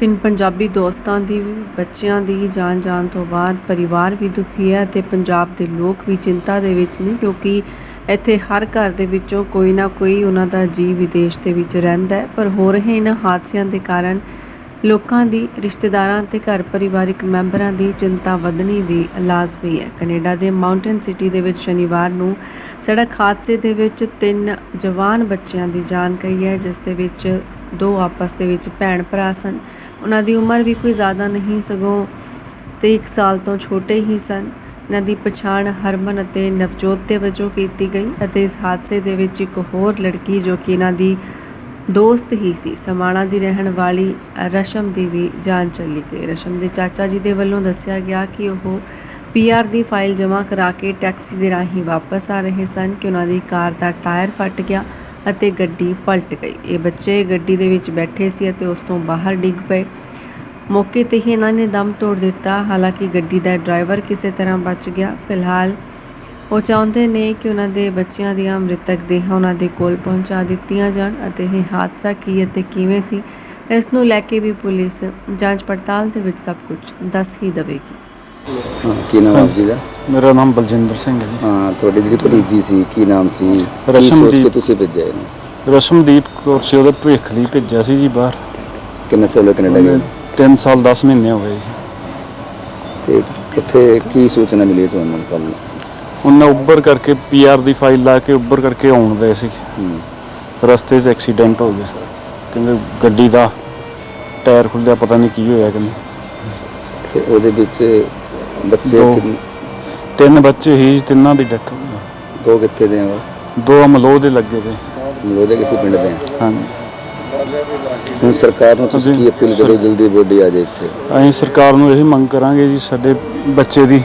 ਤਿੰਨ ਪੰਜਾਬੀ ਦੋਸਤਾਂ ਦੀ, ਬੱਚਿਆਂ ਦੀ ਜਾਨ ਜਾਣ ਤੋਂ ਬਾਅਦ ਪਰਿਵਾਰ ਵੀ ਦੁਖੀ ਹੈ ਤੇ ਪੰਜਾਬ ਦੇ ਲੋਕ ਵੀ ਚਿੰਤਾ ਦੇ ਵਿੱਚ ਨੇ ਕਿਉਂਕਿ ਇੱਥੇ ਹਰ ਘਰ ਦੇ ਵਿੱਚੋਂ ਕੋਈ ਨਾ ਕੋਈ ਉਹਨਾਂ ਦਾ ਜੀ ਵਿਦੇਸ਼ ਦੇ ਵਿੱਚ ਰਹਿੰਦਾ ਹੈ। ਪਰ ਹੋ ਰਹੇ ਇਹਨਾਂ ਹਾਦਸਿਆਂ ਦੇ ਕਾਰਨ ਲੋਕਾਂ ਦੀ, ਰਿਸ਼ਤੇਦਾਰਾਂ ਤੇ ਘਰ ਪਰਿਵਾਰਿਕ ਮੈਂਬਰਾਂ ਦੀ ਚਿੰਤਾ ਵਧਣੀ ਵੀ ਲਾਜ਼ਮੀ ਹੈ। ਕੈਨੇਡਾ ਦੇ ਮਾਊਂਟਨ ਸਿਟੀ ਦੇ ਵਿੱਚ ਸ਼ਨੀਵਾਰ ਨੂੰ ਸੜਕ ਹਾਦਸੇ ਦੇ ਵਿੱਚ ਤਿੰਨ ਜਵਾਨ ਬੱਚਿਆਂ ਦੀ ਜਾਨ ਗਈ ਹੈ, ਜਿਸ ਦੇ ਵਿੱਚ ਦੋ ਆਪਸ ਦੇ ਵਿੱਚ ਭੈਣ ਭਰਾ ਸਨ। ਉਹਨਾਂ ਦੀ ਉਮਰ ਵੀ ਕੋਈ ਜ਼ਿਆਦਾ ਨਹੀਂ, ਸਗੋਂ ਤੇ 1 ਸਾਲ ਤੋਂ ਛੋਟੇ ਹੀ ਸਨ। ਇਹਨਾਂ ਦੀ ਪਛਾਣ ਹਰਮਨ ਅਤੇ ਨਵਜੋਤ ਦੇ ਵਜੋਂ ਕੀਤੀ ਗਈ ਅਤੇ ਇਸ ਹਾਦਸੇ ਦੇ ਵਿੱਚ ਇੱਕ ਹੋਰ ਲੜਕੀ ਜੋ ਕਿ ਇਹਨਾਂ ਦੀ ਦੋਸਤ ਹੀ ਸੀ, ਸਮਾਣਾ ਦੀ ਰਹਿਣ ਵਾਲੀ ਰਸ਼ਮ ਦੀ ਵੀ ਜਾਨ ਚਲੀ ਗਈ। ਰਸ਼ਮ ਦੇ ਚਾਚਾ ਜੀ ਦੇ ਵੱਲੋਂ ਦੱਸਿਆ ਗਿਆ ਕਿ ਉਹ ਪੀਆਰ ਦੀ ਫਾਈਲ ਜਮ੍ਹਾਂ ਕਰਾ ਕੇ ਟੈਕਸੀ ਦੇ ਰਾਹੀਂ ਵਾਪਸ ਆ ਰਹੇ ਸਨ ਕਿ ਉਹਨਾਂ ਦੀ ਕਾਰ ਦਾ ਟਾਇਰ ਫਟ ਗਿਆ। ਅਤੇ ਗੱਡੀ ਪਲਟ ਗਈ। ਇਹ ਬੱਚੇ ਗੱਡੀ ਦੇ ਵਿੱਚ ਬੈਠੇ ਸੀ ਅਤੇ ਉਸ ਤੋਂ ਬਾਹਰ ਡਿੱਗ ਪਏ। ਮੌਕੇ ਤੇ ਹੀ ਇਹਨਾਂ ਨੇ ਦਮ ਤੋੜ ਦਿੱਤਾ। ਹਾਲਾਂਕਿ ਗੱਡੀ ਦਾ ਡਰਾਈਵਰ ਕਿਸੇ ਤਰ੍ਹਾਂ ਬਚ ਗਿਆ। ਫਿਲਹਾਲ ਉਹ ਚਾਹੁੰਦੇ ਨੇ ਕਿ ਉਹਨਾਂ ਦੇ ਬੱਚਿਆਂ ਦੀਆਂ ਮ੍ਰਿਤਕ ਦੇਹਾਂ ਉਹਨਾਂ ਦੇ ਕੋਲ ਪਹੁੰਚਾ ਦਿੱਤੀਆਂ ਜਾਣ ਅਤੇ ਇਹ ਹਾਦਸਾ ਕੀ ਅਤੇ ਕਿਵੇਂ ਸੀ, ਇਸ ਨੂੰ ਲੈ ਕੇ ਵੀ ਪੁਲਿਸ ਜਾਂਚ ਪੜਤਾਲ ਦੇ ਵਿੱਚ ਸਭ ਕੁਝ ਦੱਸ ਹੀ ਦੇਵੇਗੀ। ਹਾਂ, ਕੀ ਨਾਮ ਆਪ ਜੀ ਦਾ? ਮੇਰਾ ਨਾਮ ਬਲਜਿੰਦਰ ਸਿੰਘ ਹੈ ਹਾਂ ਤੁਹਾਡੀ ਜਿਹੜੀ ਭਤੀਜੀ ਸੀ ਕੀ ਨਾਮ ਸੀ? ਕੀ ਸੋਚ ਰਸ਼ਮਦੀਪ। ਕੇ ਤੁਸੀਂ ਭੇਜਿਆ ਇਹਨੂੰ? ਜੀ ਰਸ਼ਮਦੀਪ ਕੌਰ ਸੀ ਉਹਦੇ ਭਵਿੱਖ ਲਈ ਭੇਜਿਆ ਸੀ ਜੀ ਬਾਹਰ। ਕਿੰਨੇ ਸਾਲ ਕੈਨੇਡਾ ਗਏ? 3 ਸਾਲ 10 ਮਹੀਨੇ ਹੋ ਗਏ ਜੀ। ਤੇ ਉੱਥੇ ਕੀ ਸੂਚਨਾ ਮਿਲੀ ਤੁਹਾਨੂੰ ਕੱਲ ਉਹਨੇ ਉੱਬਰ ਕਰਕੇ ਪੀਆਰ ਦੀ ਫਾਈਲ ਲਾ ਕੇ ਉੱਬਰ ਕਰਕੇ ਆਉਣ ਦੇ ਸੀ। ਰਸਤੇ 'ਚ ਐਕਸੀਡੈਂਟ ਹੋ ਗਿਆ। ਕਹਿੰਦੇ ਗੱਡੀ ਦਾ ਟਾਇਰ ਖੁੱਲਿਆ ਪਤਾ ਨਹੀਂ ਕੀ ਹੋਇਆ ਕਹਿੰਦੇ। ਤੇ ਉਹਦੇ ਵਿੱਚ ਬੱਚੇ ਦੋ। ਕਿੰਨ- ਤਿੰਨ ਬੱਚੇ ਹੀ ਤਿੰਨਾਂ ਦੀ ਡੈਥ ਹੋ ਗਈ। ਦੋ ਕਿੱਥੇ ਦੇ ਆ ਦੋ ਅਮਲੋਹ ਦੇ ਲੱਗੇ ਤੇ ਉਹਦੇ ਕਿਸੇ ਪਿੰਡ ਦੇ? ਆ ਹਾਂਜੀ। ਹੁਣ ਸਰਕਾਰ ਨੂੰ ਤੁਸੀਂ ਕੀ ਅਪੀਲ ਕਰੋ ਜਲਦੀ ਬੋਡੀ ਆ ਜਾਏ ਇੱਥੇ? ਅਸੀਂ ਸਰਕਾਰ ਨੂੰ ਇਹ ਮੰਗ ਕਰਾਂਗੇ ਜੀ ਸਾਡੇ ਬੱਚੇ ਦੀ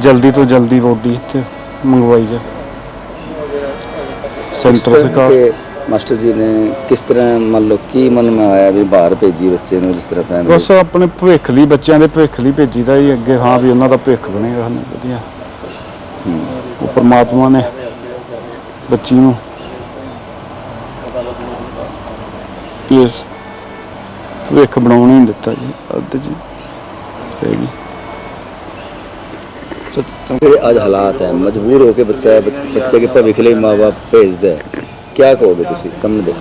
ਜਲਦੀ ਤੋਂ ਜਲਦੀ ਬੋਡੀ ਇੱਥੇ ਮੰਗਵਾਈ ਜਾ ਸੈਂਟਰ ਸਰਕਾਰ ਮਾਸਟਰ ਜੀ ਨੇ ਕਿਸ ਤਰ੍ਹਾਂ ਮੰਨ ਲਓ ਕੀ ਮਨ ਮੈਂ ਆਇਆ ਵੀ ਬਾਹਰ ਭੇਜੀ ਬੱਚੇ ਨੂੰ ਜਿਸ ਤਰ੍ਹਾਂ ਫੈਮਿਲੀ ਬਸ ਆਪਣੇ ਭਵਿੱਖ ਲਈ ਬੱਚਿਆਂ ਦੇ ਭਵਿੱਖ ਲਈ ਭੇਜੀ ਦਾ ਹੀ ਅੱਗੇ ਹਾਂ ਵੀ ਉਹਨਾਂ ਦਾ ਭਵਿੱਖ ਬਣੇਗਾ ਹਨ ਵਧੀਆ। ਉਹ ਪਰਮਾਤਮਾ ਨੇ ਬੱਚੀ ਨੂੰ ਇਸ ਭਵਿੱਖ ਬਣਾਉਣ ਨਹੀਂ ਦਿੱਤਾ ਜੀ ਅੱਧ ਜੀ। ਹੈਗੀ ਸੋ ਅੱਜ ਹਾਲਾਤ ਹੈ ਮਜਬੂਰ ਹੋ ਕੇ ਬੱਚਾ ਬੱਚੇ ਦੇ ਭਵਿੱਖ ਲਈ ਮਾਪੇ ਭੇਜਦਾ ਹੈ। ਕਿਆ ਕਹੋਗੇ ਤੁਸੀਂ? ਸਮਝਦੇ।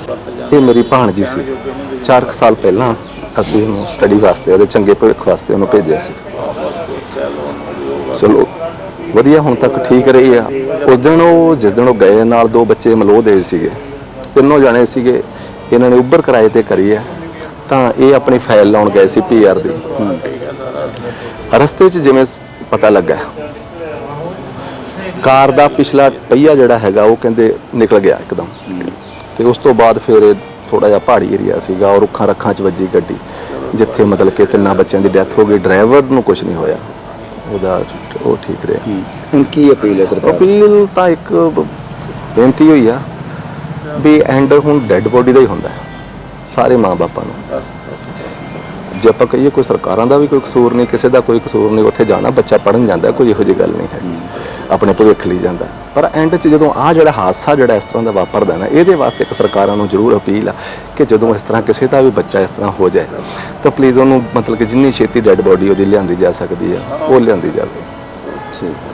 ਇਹ ਮੇਰੀ ਭਾਣਜੀ ਸੀ। 4 ਸਾਲ ਪਹਿਲਾਂ ਅਸੀਂ ਉਹਨੂੰ ਸਟੱਡੀ ਵਾਸਤੇ ਉਹਦੇ ਚੰਗੇ ਭਵਿੱਖ ਵਾਸਤੇ ਉਹਨੂੰ ਭੇਜਿਆ ਸੀ। ਚਲੋ ਵਧੀਆ ਹੁਣ ਤੱਕ ਠੀਕ ਰਹੀ ਆ। ਉਸ ਦਿਨ ਉਹ ਜਿਸ ਦਿਨ ਉਹ ਗਏ ਨਾਲ ਦੋ ਬੱਚੇ ਮਲੋਹ ਦੇ ਸੀਗੇ। ਤਿੰਨੋਂ ਜਾਣੇ ਸੀਗੇ। ਇਹਨਾਂ ਨੇ ਉੱਬਰ ਕਿਰਾਏ ਤੇ ਕਰੀ ਆ। ਤਾਂ ਇਹ ਆਪਣੀ ਫਾਈਲ ਲਾਉਣ ਗਏ ਸੀ ਪੀਆਰ ਦੀ। ਰਸਤੇ 'ਚ ਜਿਵੇਂ ਪਤਾ ਲੱਗਾ ਕਾਰ ਦਾ ਪਿਛਲਾ ਪਹੀਆ ਜਿਹੜਾ ਹੈਗਾ ਉਹ ਕਹਿੰਦੇ ਨਿਕਲ ਗਿਆ ਇੱਕਦਮ। ਤੇ ਉਸ ਤੋਂ ਬਾਅਦ ਫਿਰ ਇਹ ਥੋੜਾ ਜਿਹਾ ਪਹਾੜੀ ਏਰੀਆ ਸੀਗਾ ਔਰ ਰੁੱਖਾਂ ਰੱਖਾਂ 'ਚ ਵੱਜੀ ਗੱਡੀ ਜਿੱਥੇ ਮਤਲਬ ਕਿ ਤਿੰਨਾਂ ਬੱਚਿਆਂ ਦੀ ਡੈਥ ਹੋ ਗਈ ਡਰਾਈਵਰ ਨੂੰ ਕੁਝ ਨਹੀਂ ਹੋਇਆ। ਉਹਦਾ ਉਹ ਠੀਕ ਰਿਹਾ। ਹੁਣ ਕੀ ਅਪੀਲ ਹੈ ਸਰਕਾਰ? ਅਪੀਲ ਤਾਂ ਇੱਕ ਬੇਨਤੀ ਹੋਈ ਆ ਵੀ ਐਂਡ ਹੁਣ ਡੈੱਡ ਬੋਡੀ ਦਾ ਹੀ ਹੁੰਦਾ ਸਾਰੇ ਮਾਂ-ਬਾਪਾਂ ਨੂੰ। ਜੇ ਆਪਾਂ ਕਹੀਏ ਕੋਈ ਸਰਕਾਰਾਂ ਦਾ ਵੀ ਕੋਈ ਕਸੂਰ ਨਹੀਂ, ਕਿਸੇ ਦਾ ਕੋਈ ਕਸੂਰ ਨਹੀਂ, ਉੱਥੇ ਜਾਣਾ, ਬੱਚਾ ਪੜਨ ਜਾਂਦਾ, ਕੋਈ ਇਹੋ ਜਿਹੀ ਗੱਲ ਨਹੀਂ ਹੈ। ਆਪਣੇ ਭਵਿੱਖ ਲਈ ਜਾਂਦਾ। ਪਰ ਐਂਡ 'ਚ ਜਦੋਂ ਆ ਜਿਹੜਾ ਹਾਦਸਾ ਜਿਹੜਾ ਇਸ ਤਰ੍ਹਾਂ ਦਾ ਵਾਪਰਦਾ ਨਾ, ਇਹਦੇ ਵਾਸਤੇ ਇੱਕ ਸਰਕਾਰਾਂ ਨੂੰ ਜ਼ਰੂਰ ਅਪੀਲ ਆ ਕਿ ਜਦੋਂ ਇਸ ਤਰ੍ਹਾਂ ਕਿਸੇ ਦਾ ਵੀ ਬੱਚਾ ਇਸ ਤਰ੍ਹਾਂ ਹੋ ਜਾਏ, ਤਾਂ ਪਲੀਜ਼ ਉਹਨੂੰ ਮਤਲਬ ਕਿ ਜਿੰਨੀ ਛੇਤੀ ਡੈੱਡ ਬੋਡੀ ਉਹਦੀ ਲਿਆਂਦੀ ਜਾ ਸਕਦੀ ਆ, ਉਹ ਲਿਆਂਦੀ ਜਾਵੇ। ਠੀਕ